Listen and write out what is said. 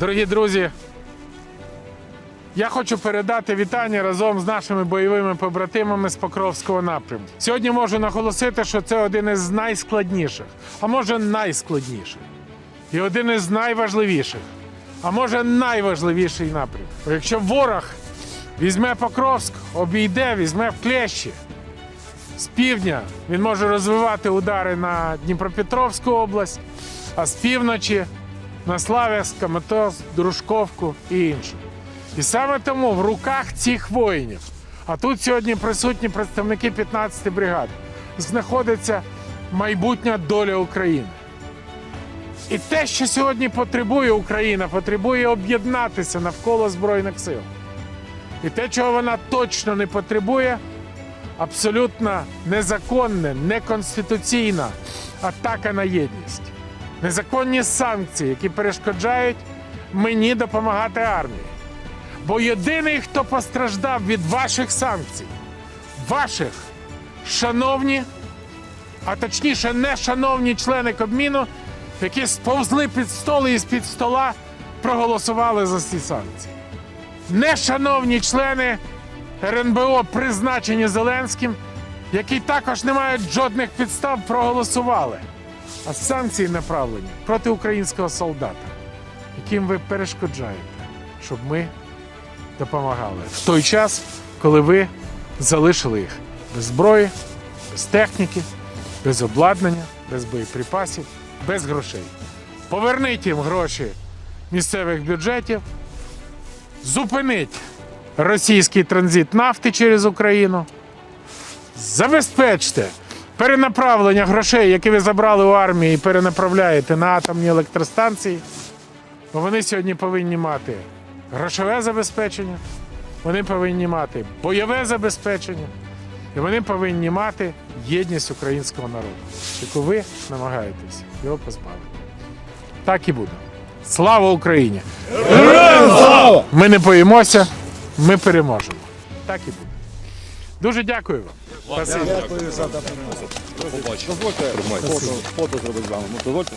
Дорогі друзі, я хочу передати вітання разом з нашими бойовими побратимами з Покровського напрямку. Сьогодні можу наголосити, що це один із найскладніших, а може найскладніших, і один із найважливіших, а може найважливіший напрямок. Якщо ворог візьме Покровськ, обійде, візьме в клещі, з півдня він може розвивати удари на Дніпропетровську область, а з півночі на Славянськ, Каматос, Дружковку і інше. І саме тому в руках цих воїнів, а тут сьогодні присутні представники 15-ї бригади, знаходиться майбутня доля України. І те, що сьогодні потребує Україна, потребує об'єднатися навколо Збройних сил. І те, чого вона точно не потребує, абсолютно незаконне, неконституційна атака на єдність. Незаконні санкції, які перешкоджають мені допомагати армії. Бо єдиний, хто постраждав від ваших санкцій, ваших, шановні, а точніше, не шановні члени Кабміну, які сповзли під стол і з-під стола проголосували за ці санкції. Нешановні члени РНБО, призначені Зеленським, які також не мають жодних підстав, проголосували. А санкції направлені проти українського солдата, яким ви перешкоджаєте, щоб ми допомагали в той час, коли ви залишили їх без зброї, без техніки, без обладнання, без боєприпасів, без грошей. Поверніть їм гроші місцевих бюджетів, зупиніть російський транзит нафти через Україну, забезпечте перенаправлення грошей, які ви забрали у армії, і перенаправляєте на атомні електростанції. Вони сьогодні повинні мати грошове забезпечення, вони повинні мати бойове забезпечення, і вони повинні мати єдність українського народу, яку ви намагаєтесь його позбавити. Так і буде. Слава Україні! Ми не боїмося, ми переможемо. Так і буде. Дуже дякую вам. Спасибі. Дозвольте фото, фото зробити з вами. Ну, Дозвольте.